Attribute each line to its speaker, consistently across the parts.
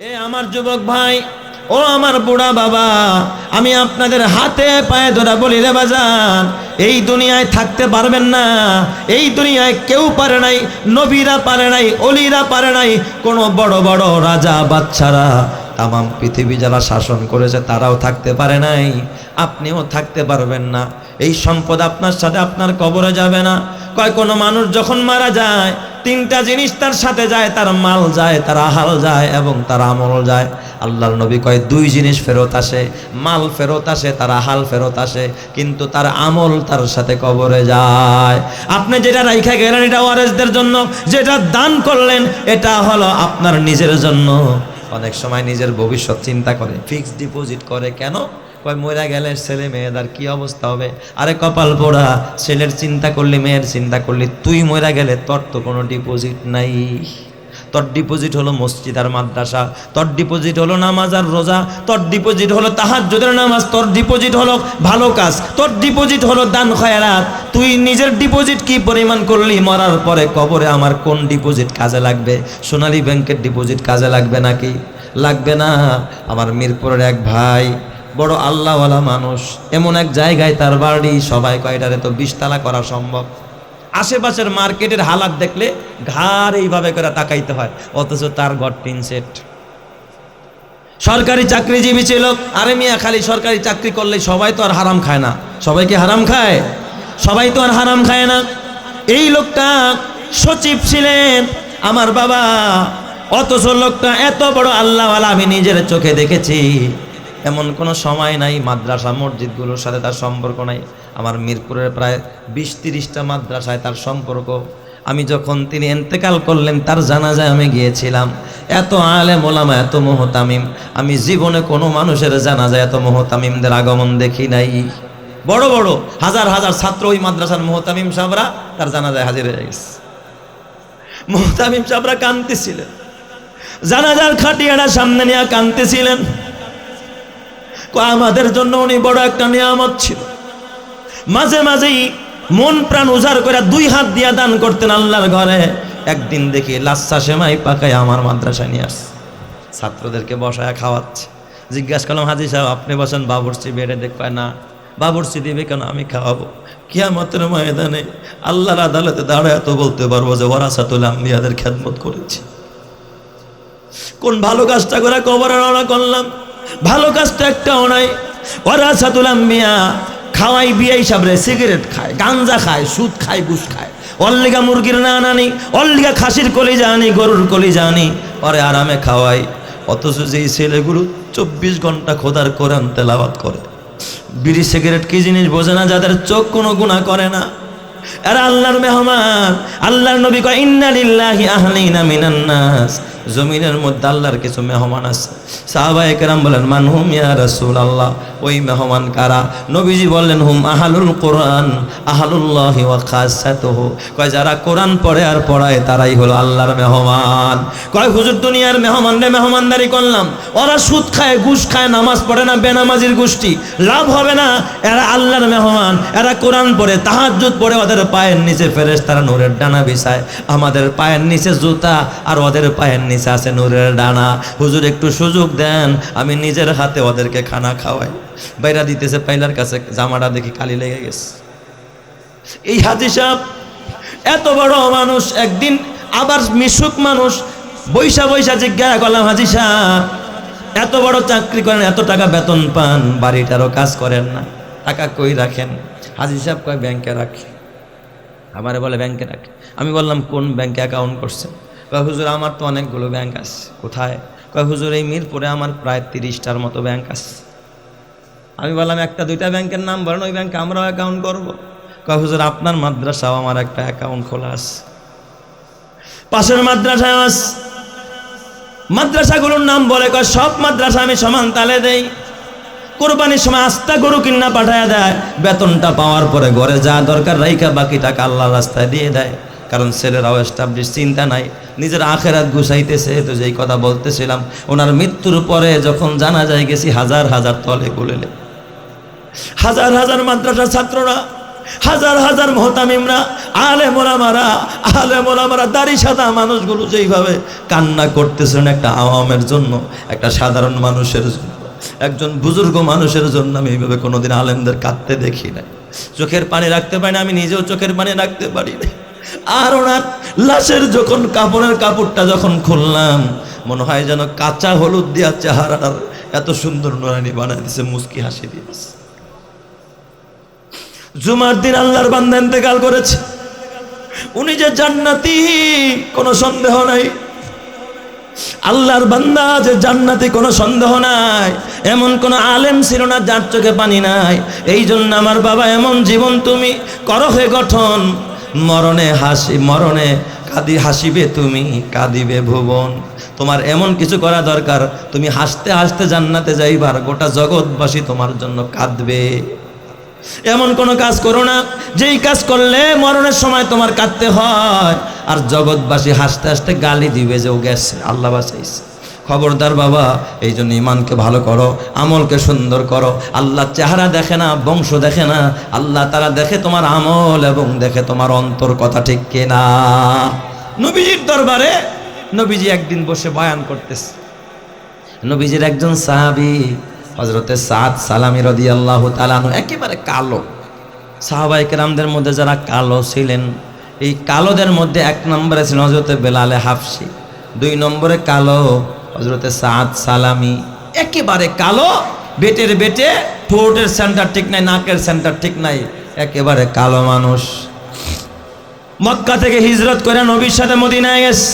Speaker 1: এ আমার যুবক ভাই, ও আমার বুড়া বাবা, আমি আপনাদের হাতে পায়ে ধরা বলি, রে বাজান, এই দুনিয়ায় থাকতে পারবেন না। এই দুনিয়ায় কেউ পারে নাই, নবীরা পারে নাই, অলিরা পারে নাই, কোনো বড় বড় রাজা বাচ্চারা তাম পৃথিবী যারা শাসন করেছে তারাও থাকতে পারে নাই। আপনিও থাকতে পারবেন না। এই সম্পদ আপনার সাথে আপনার কবরে যাবে না। কয়, কোনো মানুষ যখন মারা যায়, তিনটা জিনিস তার সাথে যায়, তার মাল যায়, তার আহাল যায় এবং তার আমল যায়। আল্লাহর নবী কয়, দুই জিনিস ফেরত আসে। মাল ফেরত আসে, তার আহাল ফেরত আসে, কিন্তু তার আমল তার সাথে কবরে যায়। আপনি যেটা রাইখা গেলেন, এটা ওয়ারেসদের জন্য, যেটা দান করলেন, এটা হলো আপনার নিজের জন্য। অনেক সময় নিজের ভবিষ্যৎ চিন্তা করে ফিক্সড ডিপোজিট করে। কেন? কয় মরা গেলে ছেলে মেয়েদের কি অবস্থা হবে? আরে কপাল পোড়া, ছেলের চিন্তা করলি মেয়ের চিন্তা করলি তুই মরা গেলে তোর তো কোনো ডিপোজিট নাই। তোর ডিপোজিট হলো মসজিদ আর মাদ্রাসা, তোর ডিপোজিট হলো নামাজ আর রোজা, তোর ডিপোজিট হলো তাহার তাহাজ্জুদের নামাজ, তোর ডিপোজিট হলো ভালো কাজ, তোর ডিপোজিট হলো দান খয়রাত। তুই নিজের ডিপোজিট কি পরিমাণ করলি মরার পরে কবরে আমার কোন ডিপোজিট কাজে লাগবে? সোনালী ব্যাংকের ডিপোজিট কাজে লাগবে নাকি? লাগবে না। আমার মিরপুরের এক ভাই, বড় আল্লাহওয়ালা মানুষ, এমন এক জায়গায় তার বাড়ি, সবাই কয়টারে তো বিশতলা করা সম্ভব। আশেপাশের মার্কেটের হালাত দেখলে ঘাড় এইভাবে করে তাকাইতে হয়, অথচ তার ঘর টিন সেট। সরকারি চাকরিজীবী ছিল, আরে মিয়া, খালি সরকারি চাকরি করলে সবাই তো আর হারাম খায় না। সবাই কি হারাম খায়? সবাই তো আর হারাম খায় না। এই লোকটা সচিব ছিলেন আমার বাবা, অথচ লোকটা এত বড় আল্লাহওয়ালা আমি নিজের চোখে দেখেছি। এমন কোনো সময় নাই, মাদ্রাসা, মসজিদগুলোর সাথে তার সম্পর্ক নাই। আমার মিরপুরের প্রায় বিশ তিরিশটা মাদ্রাসায় তার সম্পর্ক। আমি যখন তিনি এন্তেকাল করলেন, তার জানাজায় আমি গিয়েছিলাম। এত আলে মোলামা এত মোহতামিম। আমি জীবনে কোনো মানুষের জানাজায় এত মোহতামিমদের আগমন দেখি নাই। বড় বড়, হাজার হাজার ছাত্র ওই মাদ্রাসার মোহতামিম সাহরা তার জানাজায় হাজির হয়ে গেছে। মোহতামিম সাহরা কাঁদতেছিলেন। জানাজার খাটিয়াটা সামনে নিয়ে কাঁদতেছিলেন। কয়, আমাদের জন্য উনি বড় একটা নিয়ামত ছিল। মাঝে মাঝেই মন প্রাণ উজাড় করে দুই হাত দিয়া দান করতেন আল্লাহর ঘরে। একদিন দেখি লাচ্ছা সেমাই পাকায় আমার মাদ্রাসায় নিয়ে আসছে। ছাত্রদেরকে বসায় খাওয়াচ্ছে। জিজ্ঞাসা করলাম, হাজি সাহেব, আপনি বসেন, বাবুরচি বেড়ে দেখবে না। বাবুরচি দিবে কেন? আমি খাওয়াবো। কিয়ামতের ময়দানে আল্লাহর আদালতে দাঁড়ায় তো বলতে পারব যে ওরা ওরাসাতুল আম্বিয়াদের খেদমত করেছি। কোন ভালো কাজটা করে কবরে করলাম। ভালো কাজটা একটাও নাই। ওরাসাতুল আম্বিয়া খাওয়াই, বিয়াই সাবরে, সিগারেট খায়, গাঞ্জা খায়, সুদ খায়, ঘুষ খায়। অল্লিগা মুরগির না আনানি অল্লিগা খাসির কলি জানি গরুর কলি জানি পরে আরামে খাওয়াই। অথচ যেই ছেলেগুলো চব্বিশ ঘণ্টা খোদার কোরআন তেলাবাত করে। বিড়ি, সিগারেট কি জিনিস বোঝে না, যাদের চোখ কোনো গুণা করে না। এরা আল্লাহর মেহমান, আল্লাহর নবী কয়, ইন্না লিল্লাহি আহলিনা মিনান নাস। জমিনের মধ্যে আল্লাহর কিছু মেহমান আছে। সাহাবায়ে কেরাম বলেন, মান হুম ইয়া রাসূলুল্লাহ? ওই মেহমান কারা? নবীজি বললেন, হুম আহালুল কোরআন, আহালুল্লাহি ওয়া কয়, যারা কোরআন পড়ে আর পড়ায়, তারাই হলো আল্লাহর মেহমান। কয়, হুজুর, দুনিয়ার মেহমান রে মেহমানদারি করলাম। ওরা সুদ খায়, ঘুষ খায়, নামাজ পড়ে না, বেনামাজির গোষ্ঠী। লাভ হবে না, এরা আল্লাহর মেহমান, এরা কোরআন পড়ে, তাহাজ্জুদ পড়ে, ওদের পায়ের নিচে ফেরেস তারা নূরের ডানা বিছায়। আমাদের পায়ের নিচে জুতা আর ওদের পায়ের নিচে আছে নূরের ডানা। হুজুর, একটু সুযোগ দেন, আমি নিজের হাতে ওদেরকে খানা খাওয়াই। বাইরা দিতেছে পাইলার কাছে, জামাটা দেখি কালি লেগে গেছে। এই হাজি সাহেব, এত বড় মানুষ, একদিন আবার মিশুক মানুষ, বৈশা বৈশা জিজ্ঞাসা করলাম, হাজি এত বড় চাকরি করেন, এত টাকা বেতন পান, বাড়িটারও কাজ করেন না। টাকা কই রাখেন? হাজি সাহেব কয়, ব্যাংকে রাখি। আমারে বলে, ব্যাংকে রাখি। আমি বললাম, কোন ব্যাংকে অ্যাকাউন্ট করছেন? কয়, হুজুর, আমার তো অনেকগুলো ব্যাংক আছে। কোথায়? কয়, হুজুর, এই মিরপুরে আমার প্রায় তিরিশটার মতো ব্যাংক আছে। আমি বললাম, একটা, দুইটা ব্যাংকের নাম বলেন, ওই ব্যাংকে আমরাও অ্যাকাউন্ট করব। কয়, হুজুর, আপনার মাদ্রাসাও আমার একটা অ্যাকাউন্ট খোলা আছে। পাশের মাদ্রাসায় আস মাদ্রাসাগুলোর নাম বলে, কয়, সব মাদ্রাসা আমি সমান তালে দেই। কোরবানির সময় আস্তা গরু কিনা পাঠায় দেয়। বেতনটা পাওয়ার পরে ঘরে যা দরকার রাইকা বাকি টাকা আল্লাহ রাস্তায় দিয়ে দেয়। কারণ ছেলেরাও এস্টাবলিশ চিন্তা নাই। নিজের আখেরাত গুছাইতেছে, তো যেই কথা বলতেছিলাম, ওনার মৃত্যুর পরে যখন জানা যায় গেছি হাজার হাজার তলে গুলেলে হাজার হাজার মাদ্রাসার ছাত্ররা, হাজার হাজার মহতামিমরা আলে মোলামারা আলে মোলামারা দাড়ি সাদা মানুষগুলো যেইভাবে কান্না করতেছেন একটা আওয়ামের জন্য, একটা সাধারণ মানুষের জন্য। একজন বুজুর্গ মানুষের জন্য আমি এইভাবে কোনোদিন আলেমদের কাঁদতে দেখি না চোখের পানি রাখতে পারি না, আমি নিজেও চোখের পানি রাখতে পারি না আর ওনার লাশের যখন কাপড়ের কাপড়টা যখন খুললাম, মনে হয় যেন কাঁচা হলুদ দিয়া চেহারাটার এত সুন্দর নোরানি বানাই দিছে মুস্কি হাসি দিয়েছে। জুমার দিন আল্লাহর বান্দা ইন্তেকাল করেছে। উনি যে জান্নাতি, কোনো সন্দেহ নাই। আল্লাহর বান্দা যে জান্নাতি, কোনো সন্দেহ নাই। এমন কোন আলেম ছিল না, যার চোখে পানি নাই। এই জন্য আমার বাবা, এমন জীবন তুমি করো হে গঠন। মরণে হাসি, মরণে কাঁদি, হাসিবে তুমি, কাঁদিবে ভুবন। তোমার এমন কিছু করা দরকার, তুমি হাসতে হাসতে জান্নাতে যাইবার গোটা জগৎবাসী তোমার জন্য কাঁদবে। এমন কোনো কাজ করো না, যেই কাজ করলে মরণের সময় তোমার কাঁদতে হয়। আর জগৎবাসী হাসতে হাসতে গালি দিবে যে ও গেছে, আল্লাহ বাঁচাইছে। খবরদার বাবা এই জন্য ইমানকে ভালো করো, আমলকে সুন্দর করো। আল্লাহ চেহারা দেখে না, বংশ দেখে না, আল্লাহ তারা দেখে তোমার আমল এবং দেখে তোমার অন্তর কথা ঠিক কিনা। নবীজির দরবারে নবীজি একদিন বসে বয়ান করতেছে। নবীজির একজন সাহাবি হজরতে সাদ সালামি রদি আল্লাহ তালানু একেবারে কালো। সাহাবাই কেরামদের মধ্যে যারা কালো ছিলেন, এই কালোদের মধ্যে এক নম্বরে ছিলেন হজরতে বেলালে হাফসি। দুই নম্বরে কালো হজরতে সাদ সালামি একেবারে কালো, বেটের বেটে, ঠোঁটের সেন্টার ঠিক নাই, নাকের সেন্টার ঠিক নাই, একেবারে কালো মানুষ। মক্কা থেকে হিজরত করে নবীর সাথে মদিনায় গেছে।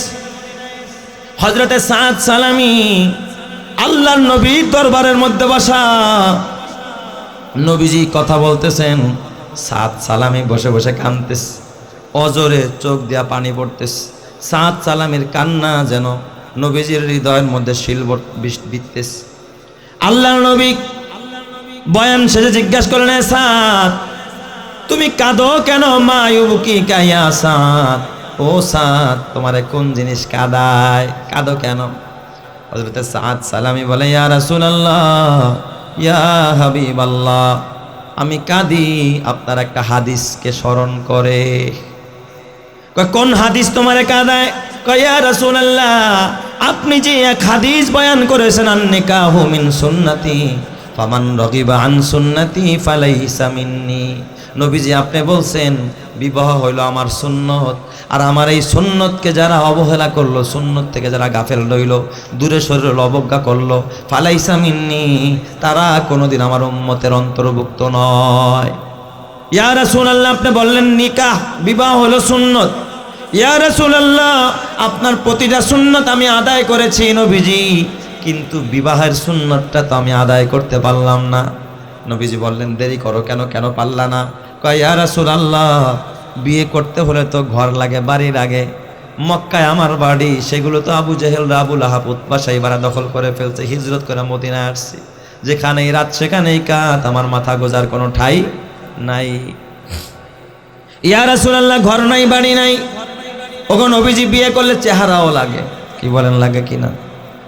Speaker 1: হজরতে সাদ সালামি আল্লাহর নবীর দরবারের মধ্যে বসা। নবীজি কথা বলতেছেন সাত সালামি বসে বসে কানতেস অজরে চোখ দিয়া পানি পড়তেস সাত সালামির কান্না যেন নবীজির হৃদয়ের মধ্যে শিল বিততেস আল্লাহর নবী বয়ান শেষে জিজ্ঞাসা করলেন, "এ সাত তুমি কাঁদো কেন? মা ইউবুকি কাইয়া সাত ও সাত তোমারে কোন জিনিস কাদায়? কাঁদো কেন? হজরত সাদ সালামি বলে, ইয়া রাসূলুল্লাহ, ইয়া হাবিবাল্লাহ, আমি কাঁদি, আপনার একটা হাদিসকে স্মরণ করে। কোন হাদিস তোমারে কাঁদায়? রাসূলুল্লাহ, আপনি যে এক হাদিস বয়ান করেছেন আন নিকাহু মিন সুন্নতি, ফামান রগিবা আন সুন্নতি ফালাইসা মিন্নি। নবীজি আপনি বলছেন, বিবাহ হইল আমার সুন্নত। আর আমার এই সুন্নতকে যারা অবহেলা করল, সুন্নত থেকে যারা গাফেল রইল, দূরে শরীর অবজ্ঞা করল, ফালাইসা মিন্নি, তারা কোনোদিন আমার উম্মতের অন্তর্ভুক্ত নয়। ইয়া রাসূলুল্লাহ, আপনি বললেন, নিকাহ, বিবাহ হলো সুন্নত। ইয়া রাসূলুল্লাহ, আপনার প্রতিটা সুন্নত আমি আদায় করেছি নবীজি। কিন্তু বিবাহের সুন্নতটা তো আমি আদায় করতে পারলাম না। নবীজি বললেন, দেরি করো কেন? কেন পারলা না? কয়, ইয়া রাসূলুল্লাহ, বিয়ে করতে হলে তো ঘর লাগে বাড়ি লাগে মক্কায় আমার বাড়ি, সেগুলো তো আবু জেহেল আবুল আহাব উৎপাশাই বাড়া দখল করে ফেলছে, হিজরত করে মদিনায় আসছি। যেখানেই রাত, সেখানেই কাত, আমার মাথা গোজার কোনো ঠাই নাই। ইয়া রাসূলুল্লাহ, ঘর নাই, বাড়ি নাই। ওখন নবীজি বিয়ে করলে চেহারাও লাগে। কি বলেন, লাগে কি না?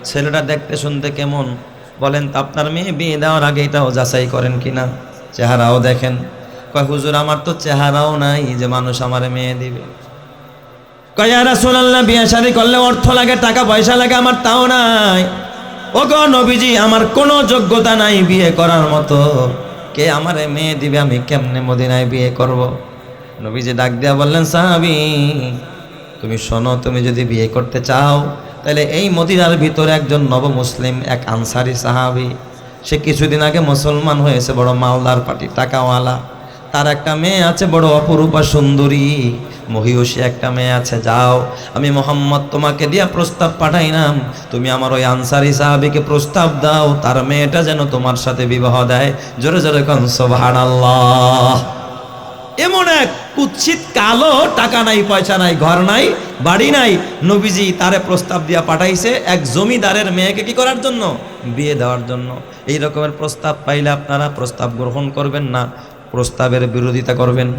Speaker 1: ছেলেটা দেখতে শুনতে কেমন? বলেন, তো আপনার মেয়ে বিয়ে দেওয়ার আগে এটাও যাচাই করেন কি না? চেহারাও দেখেন। কয়, হুজুর, আমার তো চেহারাও নাই যে মানুষ আমার মেয়ে দিবে। কয়, ইয়া রাসূলুল্লাহ, বিয়ে শাদী করলে অর্থ লাগে, টাকা পয়সা লাগে, আমার তাও নাই। ও গো নবীজি, আমার কোনো যোগ্যতা নাই বিয়ে করার মতো। কে আমারে মেয়ে দিবে, আমি কেমনে মদিনায় বিয়ে করব। নবীজি ডাক দিয়া বললেন, সাহাবি তুমি শোনো, তুমি যদি বিয়ে করতে চাও, তাহলে এই মদিনার ভিতরে একজন নব মুসলিম এক আনসারি সাহাবি, সে কিছুদিন আগে মুসলমান হয়েছে, বড় মালদার পার্টি টাকাওয়ালা। তার একটা মেয়ে আছে, বড় অপরূপা সুন্দরী। মহিষী একটা মেয়ে আছে, যাও, আমি মোহাম্মদ তোমাকে দিয়া প্রস্তাব পাঠাইলাম। তুমি আমার ওই আনসারি সাহাবিকে প্রস্তাব দাও, তার মেয়েটা যেন তোমার সাথে বিবাহ দেয়। জোরে জোরে কন, সুবহানাল্লাহ। এমন এক কুৎসিত কালো, টাকা নাই, পয়সা নাই, ঘর নাই, বাড়ি নাই, নবীজি তারে প্রস্তাব দিয়া পাঠাইছে এক জমিদারের মেয়েকে কি করার জন্য? বিয়ে দেওয়ার জন্য। এই রকমের প্রস্তাব পাইলে আপনারা প্রস্তাব গ্রহণ করবেন না, প্রস্তাবের বিরোধিতা করবেন।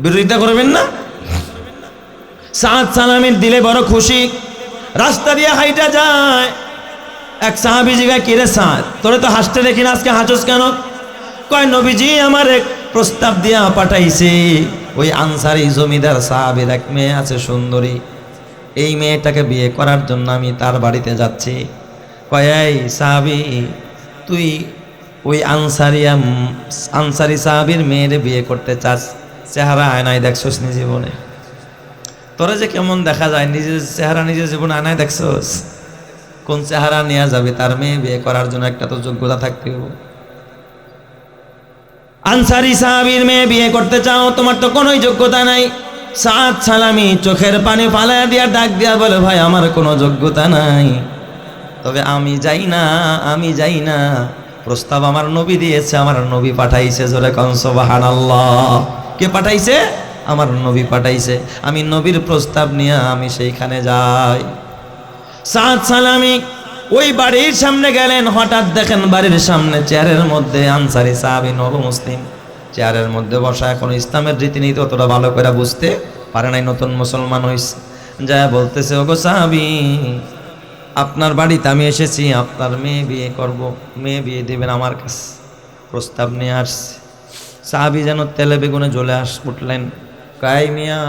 Speaker 1: বিরোধিতা করবেন না? সাদ সালামির দিলে বড় খুশি। রাস্তা দিয়ে হাইটা যায়। এক সাহাবি জিগা কিরে সাদ? তোরে তো হাসতে দেখি না আজকে হাসোস কেন? কয়, নবীজি আমার এক প্রস্তাব দিয়া পাঠাইছে, ওই আনসারি জমিদার সাহাবির এক মেয়ে আছে সুন্দরী, এই মেয়েটাকে বিয়ে করার জন্য আমি তার বাড়িতে যাচ্ছি। কয়াই সাহাবি, তুই ওই আনসারিয়া আনসারি সাহাবির মেয়েরে বিয়ে করতে চাস, চেহারা আয়নায় দেখছোস নি জীবনে? তোরা যে কেমন দেখা যায়, নিজের চেহারা নিজের জীবনে আয়নায় দেখছোস? কোন চেহারা নেওয়া যাবে? তার মেয়ে বিয়ে করার জন্য একটা তো যোগ্যতা থাকতে হবে আনসারি সাহাবির মেয়ে বিয়ে করতে চাও, তোমার তো কোনোই যোগ্যতা নাই। সাত সালামি চোখের পানি ফালায় দিয়া ডাক দিয়া বলে, ভাই, আমার কোনো যোগ্যতা নাই। তবে আমি যাই না, আমি যাই না। প্রস্তাব আমার নবী দিয়েছে, আমার নবী পাঠাইছে, জোরে কনসবাহান কে পাঠাইছে? আমার নবী পাঠাইছে। আমি নবীর প্রস্তাব নিয়ে আমি সেইখানে যাই। সাত সালামি ওই বাড়ির সামনে গেলেন, হঠাৎ দেখেন বাড়ির সামনে চেয়ারের মধ্যে আনসারি সাহাবি নব মুসলিম চেয়ারের মধ্যে বসা এখন ইসলামের রীতিনীতি অতটা ভালো করে বুঝতে পারে নাই, নতুন মুসলমান হইছে। যা বলতেছে, ওগো সাহাবি, আপনার বাড়িতে আমি এসেছি, আপনার মেয়ে বিয়ে করব, মেয়ে বিয়ে দেবেন আমার কাছে। প্রস্তাব নিয়ে আসছে। সাহাবি যেন তেলে বেগুনে জ্বলে আস, উঠলেন, কাই মিয়া,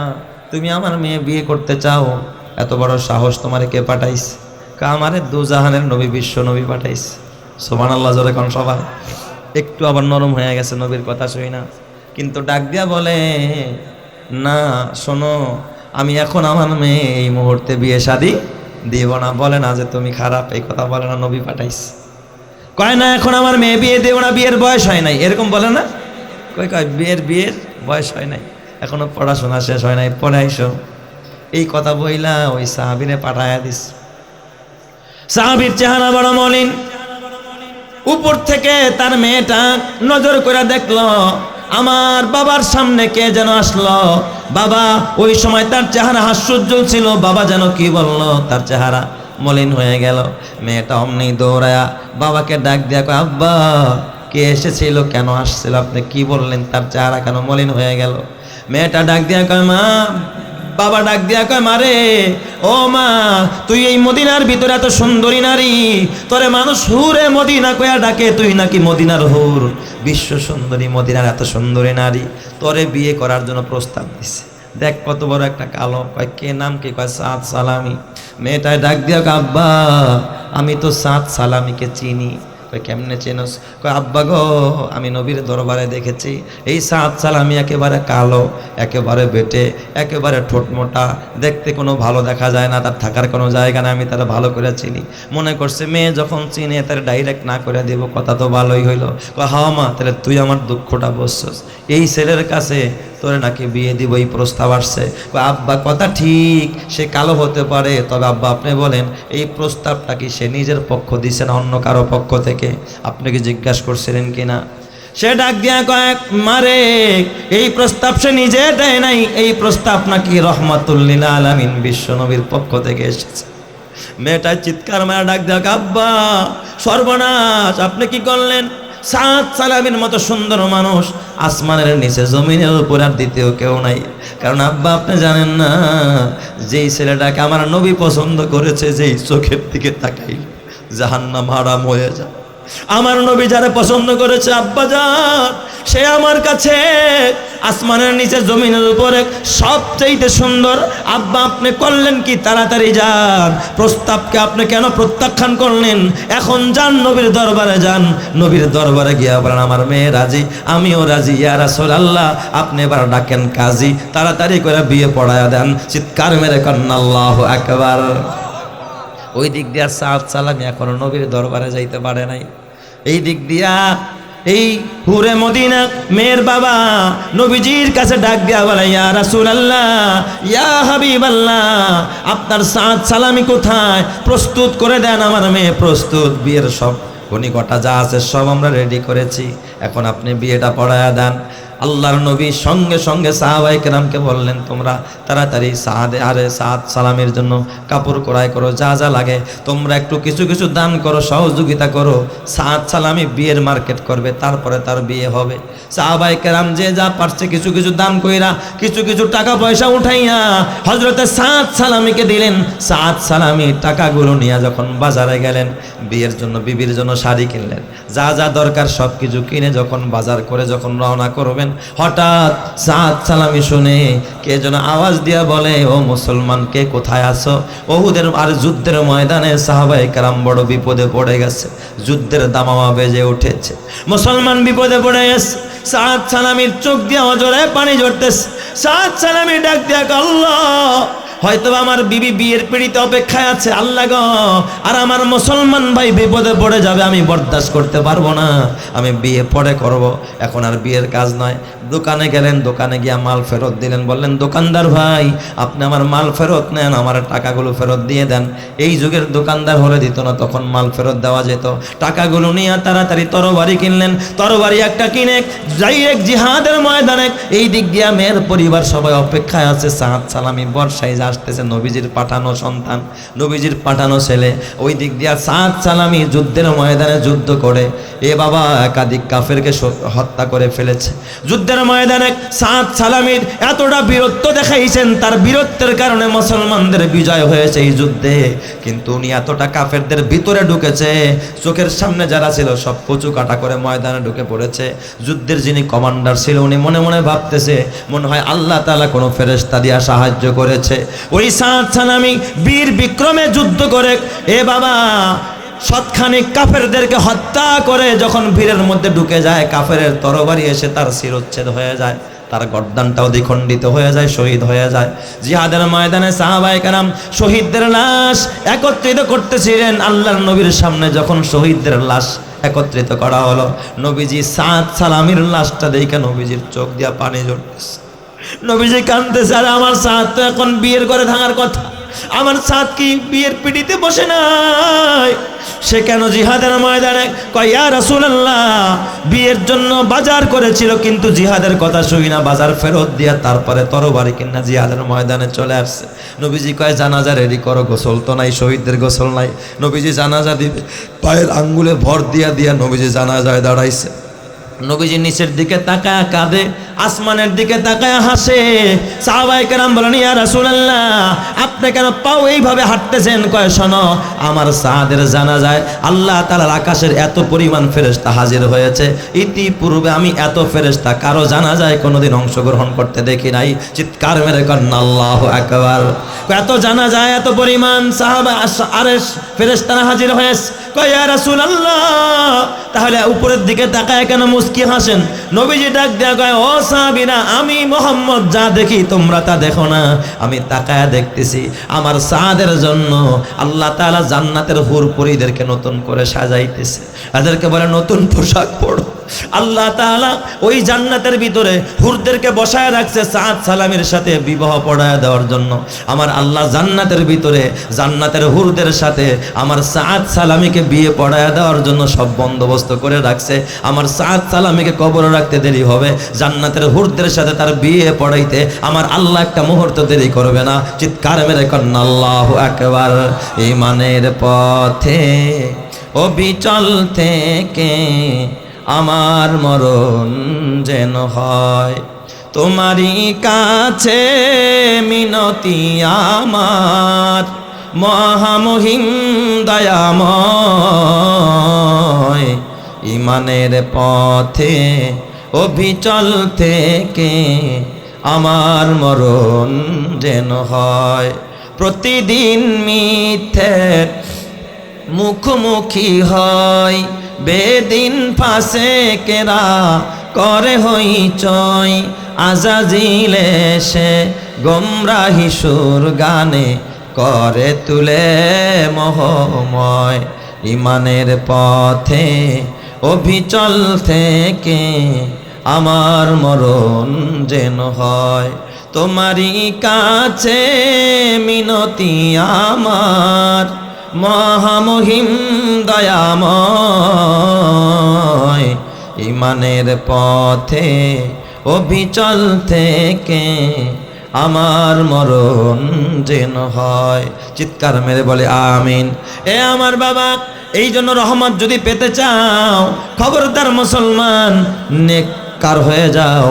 Speaker 1: তুমি আমার মেয়ে বিয়ে করতে চাও? এত বড় সাহস তোমারে কে পাঠাইছে? কা আমারে দুজাহানের নবী, বিশ্ব নবী পাঠাইছে। সোমান আল্লাহ জোরে কোন সবাই? একটু আবার নরম হয়ে গেছে নবীর কথা শুই না। কিন্তু ডাক দিয়া বলে, না, শোনো, আমি এখন আমার মেয়ে এই মুহূর্তে বিয়ে শাদি দিব না। বলে না যে, তুমি খারাপ, এই কথা বলে না, নবী পাঠাইস কয়, না, এখন আমার মেয়ে বিয়ে দেব না, বিয়ের বয়স হয় নাই। এরকম বলে না? কয় কয়, বিয়ের বিয়ের বয়স হয় নাই। এখনও পড়াশোনা শেষ হয় নাই আইসো। এই কথা বইলা ওই সাহাবিনে পাঠায়া দিস সাহাবির চেহারা বড় মলিন। উপর থেকে তার মেয়েটা নজর করে দেখল, আমার বাবার সামনে কে যেন আসলো। বাবা, ওই সময় তার চেহারা হাস্যোজ্জ্বল ছিল, বাবা যেন কি বলল, তার চেহারা মলিন হয়ে গেল। মেয়েটা অমনি দৌড়ায়া বাবাকে ডাক দিয়া কয়, আব্বা, কে এসেছিল? কেন আসছিল? আপনি কি বললেন? তার চেহারা কেন মলিন হয়ে গেল? মেয়েটা ডাক দিয়া কয়, মা বাবা ডাক দিয়া কয়, মারে, ও মা, তুই এই মদিনার ভিতরে এত সুন্দরী নারী, তোরে মানুষ হুরে মদিনা কয়া ডাকে, তুই নাকি মদিনার হুর? বিশ্ব সুন্দরী মদিনার এত সুন্দরী নারী, তোরে বিয়ে করার জন্য প্রস্তাব দিছে। দেখ কত বড় একটা কালো, কয়, কে নাম কি? কয় সাত সালামি। মেয়েটায় ডাক দিয়া আব্বা, আমি তো সাত সালামিকে চিনি। কেমনে চেনস? কয়, আব্বা গো, আমি নবীর দরবারে দেখেছি। এই সাত সাল আমি একেবারে কালো, একেবারে বেটে, একেবারে ঠোঁটমোটা দেখতে কোনো ভালো দেখা যায় না, তার থাকার কোনো জায়গা না আমি তারা ভালো করে চিনি। মনে করছে, মেয়ে যখন চিনে, তার ডাইরেক্ট না করে দেব, কথা তো ভালোই হইল। কয়, হাওয়া মা, তাহলে তুই আমার দুঃখটা বসছস এই ছেলের কাছে তোরে নাকি বিয়ে দিব, এই প্রস্তাব আসছে। আব্বা, কথা ঠিক, সে কালো হতে পারে, তবে আব্বা আপনি বলেন, এই প্রস্তাবটা কি সে নিজের পক্ষ দিছে না অন্য কারও পক্ষ থেকে? আপনি কি জিজ্ঞাসা করছিলেন কিনা সে ডাক দিয়া কয়েক, মারে, এই প্রস্তাব সে নিজে দেয় নাই, এই প্রস্তাব নাকি রহমাতুল্লিল আলামিন বিশ্ব নবীর পক্ষ থেকে এসেছে। মেয়েটা চিৎকার মারা ডাক দেওয়া আব্বা, সর্বনাশ, আপনি কি করলেন? সাত সালামের মতো সুন্দর মানুষ আসমানের নিচে জমিনের উপর আর দ্বিতীয় কেউ নাই। কারণ আব্বা, আপনি জানেন না, যেই ছেলেটাকে আমার নবী পছন্দ করেছে, যেই চোখের দিকে তাকাই জাহান্নাম হারাম হয়ে যায়। আমার নবী যারা পছন্দ করেছে, আব্বা যান সে আমার কাছে আসমানের নিচে জমিনের উপরে সবচাইতে সুন্দর। আব্বা, আপনি করলেন কি? তাড়াতাড়ি যান। প্রস্তাবকে আপনি কেন প্রত্যাখ্যান করলেন? এখন যান নবীর দরবারে যান। নবীর দরবারে গিয়া বলেন, আমার মেয়ে রাজি, আমিও রাজি, ইয়া রাসূল আল্লাহ আপনি এবার ডাকেন কাজী, তাড়াতাড়ি করে বিয়ে পড়ায় দেন। চিৎকার মেরে কন্যা আল্লাহ একবার ওই দিক দিয়া সাত সালামি এখনও নবীর দরবারে যাইতে পারে নাই। এই দিক দিয়া, এই হুরে মদিনা মেয়ের বাবা নবীজির কাছে ডাক দিয়া বলে, ইয়া রাসূল আল্লাহ ইয়া হাবিব আল্লাহ আপনার সাত সালামি কোথায়? প্রস্তুত করে দেন আমার মেয়ে, প্রস্তুত, বিয়ের সব কটা যা আছে সব আমরা রেডি করেছি। এখন আপনি বিয়েটা পড়ায়া দেন। আল্লাহর নবী সঙ্গে সঙ্গে সাহাবাই কেরামকে বললেন, তোমরা তাড়াতাড়ি সাহাদে আরে সাদ সালামের জন্য কাপড় ক্রয় করো, যা যা লাগে। তোমরা একটু কিছু কিছু দান করো, সহযোগিতা করো। সাদ সালামি বিয়ের মার্কেট করবে, তারপরে তার বিয়ে হবে। সাহাবাই কেরাম যে যা পারছে কিছু কিছু দান কইরা, কিছু কিছু টাকা পয়সা উঠাইয়া হজরতে সাদ সালামিকে দিলেন। সাদ সালামি টাকাগুলো নিয়ে যখন বাজারে গেলেন, বিয়ের জন্য, বিবির জন্য শাড়ি কিনলেন। যা যা দরকার সব কিছু কিনে যখন বাজার করে যখন রওনা করবেন করলেন হঠাৎ সাদ সালামি শুনে কে যেন আওয়াজ দিয়া বলে, ও মুসলমান, কে কোথায় আসো ওহুদের আর যুদ্ধের ময়দানে সাহাবাই কারাম বড় বিপদে পড়ে গেছে। যুদ্ধের দামামা বেজে উঠেছে। মুসলমান বিপদে পড়ে গেছে। সাদ সালামির চোখ দিয়া অজরে পানি ঝরতেছে। সাদ সালামি ডাক দিয়া আল্লাহ হয়তো আমার বিবি বিয়ের পিড়িতে অপেক্ষায় আছে, আল্লাহ গো, আর আমার মুসলমান ভাই বিপদে পড়ে যাবে, আমি বরদাস্ত করতে পারব না। আমি বিয়ে পরে করব, এখন আর বিয়ের কাজ নয়। দোকানে গেলেন, দোকানে গিয়া মাল ফেরত দিলেন, বললেন, দোকানদার ভাই, আপনি আমার মাল ফেরত নেন, আমার টাকাগুলো ফেরত দিয়ে দেন। এই যুগের দোকানদার হলে দিত না, তখন মাল ফেরত দেওয়া যেত। টাকাগুলো নিয়ে তাড়াতাড়ি তরবারি কিনলেন, তরবারি একটা কিনে ডাইরেক্ট জিহাদের ময়দানে। এই দিক দিয়া মেয়ের পরিবার সবাই অপেক্ষায় আছে সাত সালামি, বর্ষায় আসতেছে, নবীজির পাঠানো সন্তান, নবীজির পাঠানো ছেলে। ওই দিক দিয়া সাত সালামি যুদ্ধের ময়দানে যুদ্ধ করে। এ বাবা একাধিক কাফেরকে হত্যা করে ফেলেছে। যুদ্ধের ময়দানে সাত সালামির এতটা বীরত্ব দেখাইছেন, তার বীরত্বের কারণে মুসলমানদের বিজয় হয়েছে এই যুদ্ধে। কিন্তু উনি এতটা কাফেরদের ভিতরে ঢুকেছে, চোখের সামনে যারা ছিল সব কচু কাটা করে ময়দানে ঢুকে পড়েছে। যুদ্ধের যিনি কমান্ডার ছিল, উনি মনে মনে ভাবতেছে, মনে হয় আল্লাহ তালা কোনো ফেরেশতা দিয়া সাহায্য করেছে। ওই সাত সালামি বীর বিক্রমে যুদ্ধ করে, এ বাবা সৎখানিক কাফেরদেরকে হত্যা করে যখন ভিড়ের মধ্যে ঢুকে যায়, কাফেরের তরবারি এসে তার শিরোচ্ছেদ হয়ে যায়, তার গর্দানটাও দ্বিখণ্ডিত হয়ে যায়, শহীদ হয়ে যায়। জিহাদের ময়দানে সাহাবাই কারাম শহীদদের লাশ একত্রিত করতেছিলেন। আল্লাহর নবীর সামনে যখন শহীদদের লাশ একত্রিত করা হলো, নবীজি সাত সালামির লাশটা দেখে নবীজির চোখ দিয়া পানি জড়তেছে নবীজি কান্দতেছে আর আমার সাত তো এখন বিয়ের করে থাকার কথা। আমার সাত কি বিয়ের পিড়িতে বসে নাই? সে কেন জিহাদের ময়দানে কয়া রাসূলুল্লাহ, বিয়ের জন্য বাজার করেছিল, কিন্তু জিহাদের কথা শুই না। বাজার ফেরত দিয়া তারপরে তরবারি কিনা জিহাদের ময়দানে চলে আসছে। নবীজি কয়, জানাজা রেডি করো, গোসল তো নাই, শহীদদের গোসল নাই। নবীজি জানাজা দিবে। পায়ের আঙ্গুলে ভর দিয়া দিয়া নবীজি জানাজায় দাঁড়াইছে। নবীজি নিচের দিকে তাকায় কাঁদে, আসমানের দিকে তাকায় হাসে। সাহাবাই কেরাম বলেন, ইয়া রাসূলুল্লাহ, আপনি কেন পাও এইভাবে হাঁটতেছেন? কয়, শোনো, আমার সাদের জানা যায় আল্লাহ তাআলার আকাশের এত পরিমাণ ফেরেশতা হাজির হয়েছে। ইতিপূর্বে আমি এত ফেরেশতা কারও জানা যায় কোনোদিন অংশগ্রহণ করতে দেখি নাই। চিৎকার মেরে করেন, আল্লাহু আকবার। এত জানা যায় এত পরিমাণ সাহাবা আরে ফেরেশতারা হাজির হয়েছে। কয়, ইয়া রাসূলুল্লাহ, তাহলে উপরের দিকে তাকায় কেন মুস্কি হাসেন। নবীজি ডাক দেয়া কয়, ও সাহাবীরা, আমি মোহাম্মদ, যা দেখি তোমরা তা দেখো না। আমি তাকায় দেখতেছি, আমার সাদের জন্য আল্লাহ তাআলা জান্নাতের হুরপুরীদেরকে নতুন করে সাজাইতেছে। এদেরকে বলে, নতুন পোশাক পড়ো আল্লাহ তাআলা ওই জান্নাতের ভিতরে হুরদেরকে বসায় রাখছে সাদ সালামের সাথে বিবাহ পড়ায় দেওয়ার জন্য। আমার আল্লাহ জান্নাতের ভিতরে, জান্নাতের হুরদের সাথে আমার সাদ সালামিকে বিয়ে পড়ায় দেওয়ার জন্য সব বন্দোবস্ত করে রাখছে। আমার সাদ সালামিকে কবরে রাখতে দেরি হবে, জান্নাতের হুরদের সাথে তার বিয়ে পড়াইতে আমার আল্লাহ একটা মুহূর্ত দেরি করবে না। চিৎকার মেরে কন্যা, আল্লাহ একবার ইমানের পথে, অবিচল থেকে আমার মরণ যেন হয়। তোমারই কাছে মিনতি আমার, মহামহিম দয়াময়। ইমানের পথে অবিচল থেকে আমার মরণ যেন হয়। প্রতিদিন মিথ্যের মুখোমুখি হয়। বেদিন ফাঁসে কেরা করে হই চয়। আজাজিলে সে গোমরাহি সুর গানে করে তুলে মহময়। ইমানের পথে অভিচল থেকে আমার মরণ যেন হয়। তোমারই কাছে মিনতি আমার, মহামহিম দয়াময়। ইমানের পথে অবিচল থেকে আমার মরণ যেন হয়। চিৎকার মেরে বলে, আমিন। এ আমার বাবা এই জন্য রহমত যদি পেতে চাও, খবরদার মুসলমান, নেককার হয়ে যাও,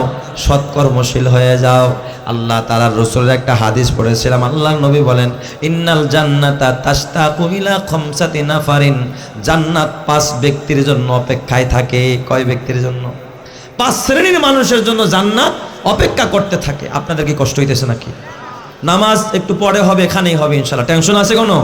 Speaker 1: সৎকর্মশীল হয়ে যাও। আল্লাহ তালার রসুলের একটা হাদিস পড়েছিলাম, আল্লাহ নবী বলেন, ইন্নাল জান্নাতা তাস্তা কুমিলা খমসাতি নাফারিন। জান্নাত পাঁচ ব্যক্তির জন্য অপেক্ষায় থাকে। কয় ব্যক্তির জন্য? পাঁচ শ্রেণির মানুষের জন্য জান্নাত অপেক্ষা করতে থাকে। আপনাদের কি কষ্ট হইতেছে নাকি? নামাজ একটু পরে হবে, এখানেই হবে ইনশাল্লাহ টেনশন আছে কোনো?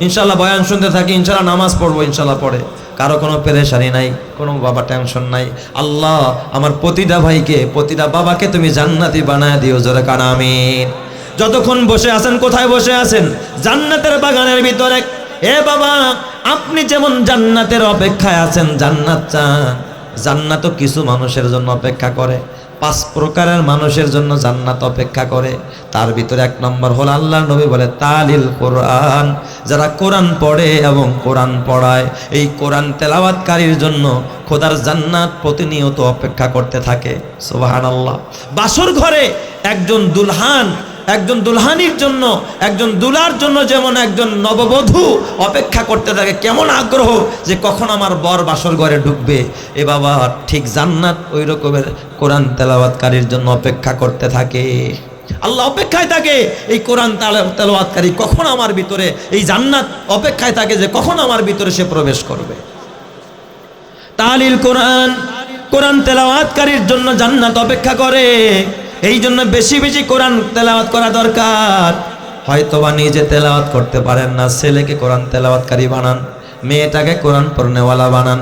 Speaker 1: ইনশাল্লাহ বয়ান শুনতে থাকি ইনশাল্লাহ নামাজ পড়ব ইনশাল্লাহ পড়ে কারও কোনো পেরেশানি নাই, কোনো বাবা টেনশন নাই। আল্লাহ আমার প্রতিটা ভাইকে, প্রতিটা বাবাকে তুমি জান্নাতি বানায় দিও, জোরে কানা যতক্ষণ বসে আছেন, কোথায় বসে আছেন? জান্নাতের বাগানের ভিতরে। এ বাবা, আপনি যেমন জান্নাতের অপেক্ষায় আছেন, জান্নাত চান। জান্নাতও কিছু মানুষের জন্য অপেক্ষা করে। পাঁচ প্রকারের মানুষের জন্য জান্নাত অপেক্ষা করে। তার ভিতরে এক নম্বর হল আল্লাহ নবী বলে, তালিল কোরআন। যারা কোরআন পড়ে এবং কোরআন পড়ায়, এই কোরআন তেলাওয়াতকারীর জন্য খোদার জান্নাত প্রতিনিয়ত অপেক্ষা করতে থাকে। সোবাহান আল্লাহ বাসর ঘরে একজন দুলহান একজন দুলহানির জন্য, একজন দুলার জন্য যেমন একজন নববধূ অপেক্ষা করতে থাকে, কেমন আগ্রহ যে কখন আমার বর বাসর ঘরে ঢুকবে। এ বাবা ঠিক জান্নাত ওই রকমের কোরআন তেলাওয়াতকারীর জন্য অপেক্ষা করতে থাকে। আল্লাহ অপেক্ষায় থাকে, এই কোরআন তেলা- তেলাওয়াতকারী কখন আমার ভিতরে, এই জান্নাত অপেক্ষায় থাকে যে কখন আমার ভিতরে সে প্রবেশ করবে। তালিল কোরআন কোরআন তেলাওয়াতকারীর জন্য জান্নাত অপেক্ষা করে। এই জন্য বেশি বেশি কোরআন তেলাওয়াত করা দরকার। হয়তোবা নিজে তেলাওয়াত করতে পারেন না, ছেলেকে কোরআন তেলাওয়াতকারী বানান, মেয়েটাকে কোরআন পড়নেওয়ালা বানান।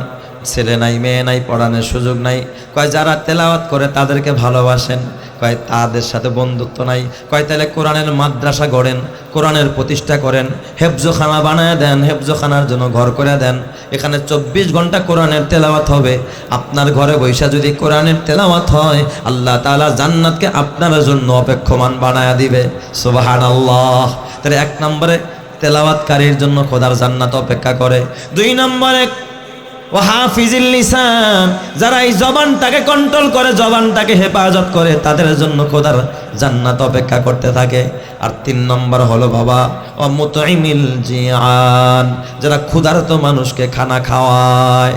Speaker 1: ছেলে নাই, মেয়ে নাই, পড়ানোর সুযোগ নাই। কয়, যারা তেলাওয়াত করে তাদেরকে ভালোবাসেন। কয়, তাদের সাথে বন্ধুত্ব নাই। কয়, তাহলে কোরআনের মাদ্রাসা গড়েন, কোরআনের প্রতিষ্ঠা করেন, হেফজোখানা বানায় দেন, হেফজোখানার জন্য ঘর করে দেন। এখানে চব্বিশ ঘণ্টা কোরআনের তেলাওয়াত হবে। আপনার ঘরে বৈশা যদি কোরআনের তেলাওয়াত হয়, আল্লাহ তাআলা জান্নাতকে আপনার জন্য অপেক্ষমান বানায় দিবে। সুবাহান আল্লাহ তাহলে এক নম্বরে তেলাওয়াতকারীর জন্য খোদার জান্নাত অপেক্ষা করে। দুই নম্বরে ও হাফিজিল লিসান, যারা এই জবানটাকে কন্ট্রোল করে, জবানটাকে হেফাজত করে, তাদের জন্য খোদার জান্নাত অপেক্ষা করতে থাকে। আর তিন নম্বর হলো বাবা, ও মুতইমিল জিয়ান, যারা ক্ষুধার্ত মানুষকে খানা খাওয়ায়।